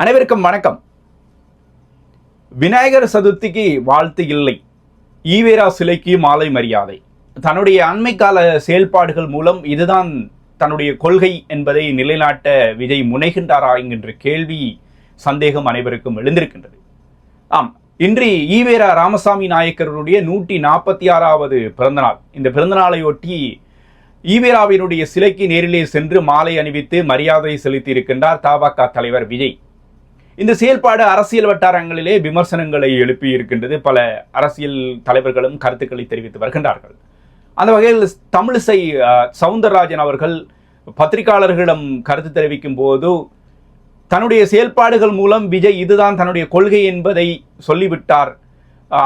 அனைவருக்கும் வணக்கம். விநாயகர் சதுர்த்திக்கு வாழ்த்து இல்லை. ஈவேரா சிலைக்கு மாலை மரியாதை. தன்னுடைய அண்மை கால செயல்பாடுகள் மூலம் இதுதான் தன்னுடைய கொள்கை என்பதை நிலைநாட்ட விஜய் முனைகின்றாரா என்கின்ற கேள்வி சந்தேகம் அனைவருக்கும் எழுந்திருக்கின்றது. ஆம் இன்று ஈவேரா ராமசாமி நாயக்கருடைய நூற்றி நாற்பத்தி ஆறாவது பிறந்தநாள். இந்த பிறந்தநாளையொட்டி ஈவேராவினுடைய சிலைக்கு நேரிலே சென்று மாலை அணிவித்து மரியாதை செலுத்தி இருக்கின்றார் தபாக தலைவர் விஜய். இந்த செயல்பாடு அரசியல் வட்டாரங்களிலே விமர்சனங்களை எழுப்பி இருக்கின்றது. பல அரசியல் தலைவர்களும் கருத்துக்களை தெரிவித்து வருகின்றார்கள். அந்த வகையில் தமிழிசை சவுந்தரராஜன் அவர்கள் பத்திரிகையாளர்களிடம் கருத்து தெரிவிக்கும் போது தன்னுடைய செயல்பாடுகள் மூலம் விஜய் இதுதான் தன்னுடைய கொள்கை என்பதை சொல்லிவிட்டார்.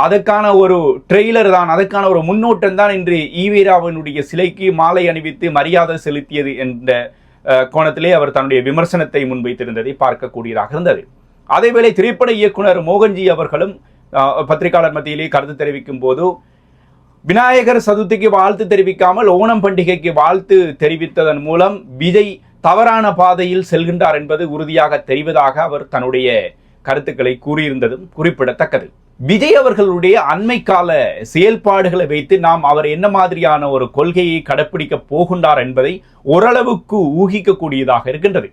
அதற்கான ஒரு ட்ரெய்லர் தான் அதற்கான ஒரு முன்னோட்டம் தான் இன்று ஈவீராவினுடைய சிலைக்கு மாலை அணிவித்து மரியாதை செலுத்தியது என்ற கோணத்திலே அவர் தன்னுடைய விமர்சனத்தை முன்வைத்திருந்ததை பார்க்கக்கூடியதாக இருந்தது. அதேவேளை திரைப்பட இயக்குனர் மோகன்ஜி அவர்களும் பத்திரிகையாளர் மத்தியிலே கருத்து தெரிவிக்கும் போது விநாயகர் சதுர்த்திக்கு வாழ்த்து தெரிவிக்காமல் ஓணம் பண்டிகைக்கு வாழ்த்து தெரிவித்ததன் மூலம் விஜய் தவறான பாதையில் செல்கின்றார் என்பது உறுதியாக தெரிவதாக அவர் தன்னுடைய கருத்துக்களை கூறியிருந்ததும் குறிப்பிடத்தக்கது. விஜய் அவர்களுடைய அண்மை கால செயல்பாடுகளை வைத்து நாம் அவர் என்ன மாதிரியான ஒரு கொள்கையை கடைப்பிடிக்கப் போகின்றார் என்பதை ஓரளவுக்கு ஊகிக்கக்கூடியதாக இருக்கின்றது.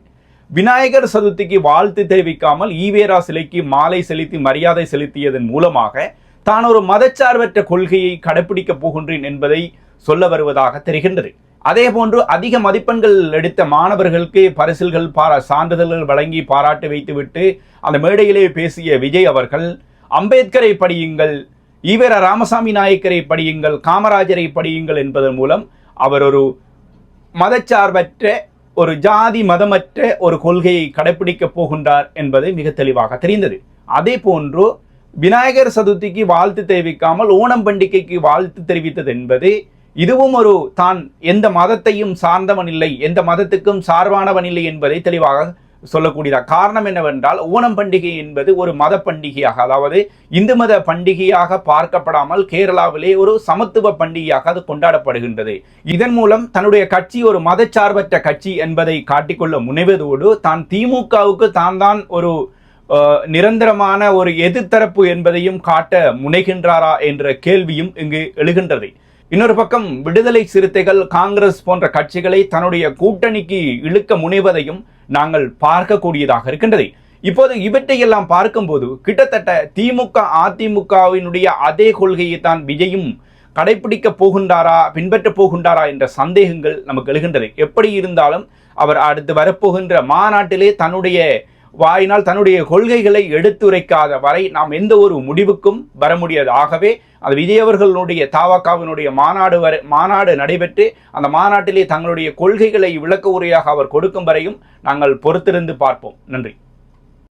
விநாயகர் சதுர்த்திக்கு வாழ்த்து தெரிவிக்காமல் ஈவேரா சிலைக்கு மாலை செலுத்தி மரியாதை செலுத்தியதன் மூலமாக தான் ஒரு மதச்சார்பற்ற கொள்கையை கடைபிடிக்கப் போகின்றேன் என்பதை சொல்ல வருவதாக தெரிகின்றது. அதே போன்று அதிக மதிப்பெண்கள் எடுத்த மாணவர்களுக்கு பரிசில்கள் பாரா சான்றிதழ்கள் வழங்கி பாராட்டு வைத்துவிட்டு அந்த மேடையிலே பேசிய விஜய் அவர்கள் அம்பேத்கரை படியுங்கள் ஈவேரா ராமசாமி நாயக்கரை படியுங்கள் காமராஜரை படியுங்கள் என்பதன் மூலம் அவர் ஒரு மதச்சார்பற்ற ஒரு ஜாதி மதமற்ற ஒரு கொள்கையை கடைப்பிடிக்கப் போகின்றார் என்பது மிக தெளிவாக தெரிந்தது. அதே போன்று விநாயகர் சதுர்த்திக்கு வாழ்த்து தெரிவிக்காமல் ஓணம் பண்டிகைக்கு வாழ்த்து தெரிவித்தது என்பது இதுவும் ஒரு தான் எந்த மதத்தையும் சார்ந்தவன் இல்லை எந்த மதத்துக்கும் சார்பானவன் இல்லை என்பதை தெளிவாக சொல்லக்கூடியதா? காரணம் என்னவென்றால் ஓணம் பண்டிகை என்பது ஒரு மத பண்டிகையாக அதாவது இந்து மத பண்டிகையாக பார்க்கப்படாமல் கேரளாவிலே ஒரு சமத்துவ பண்டிகையாக அது கொண்டாடப்படுகின்றது. இதன் மூலம் தன்னுடைய கட்சி ஒரு மதச்சார்பற்ற கட்சி என்பதை காட்டிக்கொள்ள முனைவதோடு தான் திமுகவுக்கு தான் தான் ஒரு நிரந்தரமான ஒரு எதிர்த்தரப்பு என்பதையும் காட்ட முனைகின்றாரா என்ற கேள்வியும் இங்கு எழுகின்றது. இன்னொரு பக்கம் விடுதலை சிறுத்தைகள் காங்கிரஸ் போன்ற கட்சிகளை தன்னுடைய கூட்டணிக்கு இழுக்க முனைவதையும் நாங்கள் பார்க்கக்கூடியதாக இருக்கின்றது. இப்போது இவற்றையெல்லாம் பார்க்கும்போது கிட்டத்தட்ட திமுக அதிமுகவினுடைய அதே கொள்கையை தான் விஜயும் கடைபிடிக்க போகின்றாரா பின்பற்ற போகின்றாரா என்ற சந்தேகங்கள் நமக்கு எழுகின்றது. எப்படி இருந்தாலும் அவர் அடுத்து வரப்போகின்ற மாநாட்டிலே தன்னுடைய வாயினால் தன்னுடைய கொள்கைகளை எடுத்துரைக்காத வரை நாம் எந்த ஒரு முடிவுக்கும் வர முடியாது. ஆகவே அது விஜய் அவர்களுடைய தாவாக்காவினுடைய மாநாடு வரை மாநாடு நடைபெற்று அந்த மாநாட்டிலே தங்களுடைய கொள்கைகளை விளக்க உரையாக அவர் கொடுக்கும் வரையும் நாங்கள் பொறுத்திருந்து பார்ப்போம். நன்றி.